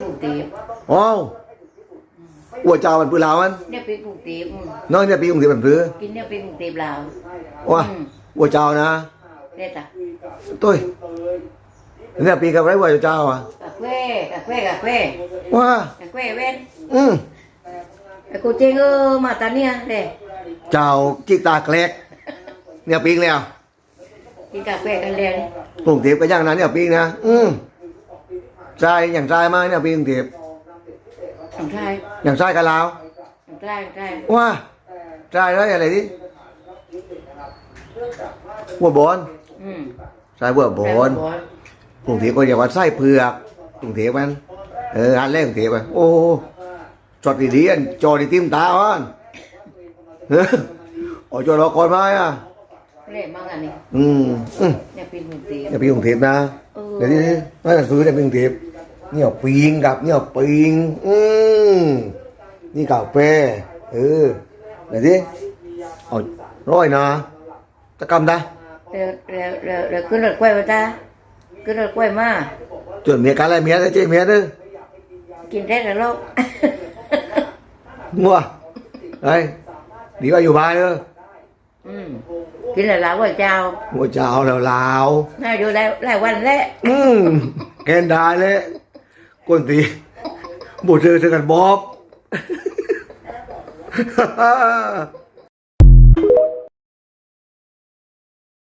กรุงเทพอ้าวอัวเจ้ามันปืนลาวมันเนี่ยไปกรุงเทพอืมน้อยเนี่ยปีกรุงเทพมันปือกินเนี่ยไปกรุงเทพลาวว่าอืมอัวเจ้านะเนี่ยจ้ะตุ้ยเนี่ยปีกับไรอัวเจ้าอะกะแควกะแควกะแควว่ากะแควเว้นอืมไอ้กูเจงเออมาตาเนี่ยเด้เจ้าจิกตาแกลกเนี่ยปีกแล้วกินกะแควกันเรียนกรุงเทพก็ย่างนั้นเนี่ยปีกนะอืม ใจอย่างใจมาเนี่ยปีกรุงเทพสำคัญอย่างใจกับลาวสำคัญสำคัญว่าใจไรอะไรดิบัวบอลอืมใส่บัวบอลบอลกรุงเทพก็เรียกว่าไส้เผือกกรุงเทพมันเอออันแรกกรุงเทพมันโอ้จอดดีๆอันจอดีติ้มตาอ่อนเออโอ้จอรอก่อนมาอะเล่มากอันนี้อืมอืมเนี่ยเป็นกรุงเทพอย่าไปกรุงเทพนะเออเดี๋ยวนี้นั่นก็คือในกรุงเทพ เนี่ยปิงกับเนี่ยปิงอืมนี่กาแฟเออเดี๋ยวนี้เอาร้อยนะจะกำได้เร็วเร็วเร็วเร็วขึ้นรถกล้วยมาจ้าขึ้นรถกล้วยมาจนเมียกันอะไรเมียได้เจ๊เมียเด้อกินได้แล้วลูกงัวไอ้ยดีว่าอยู่บ้านเด้ออืมกินแล้วลาวว่าเจ้าหัวเจ้าแล้วลาวน่าอยู่หลายหลายวันแล้วอืมแกนดาเลย ก้นตีบุเจอเจอกันบ๊อบ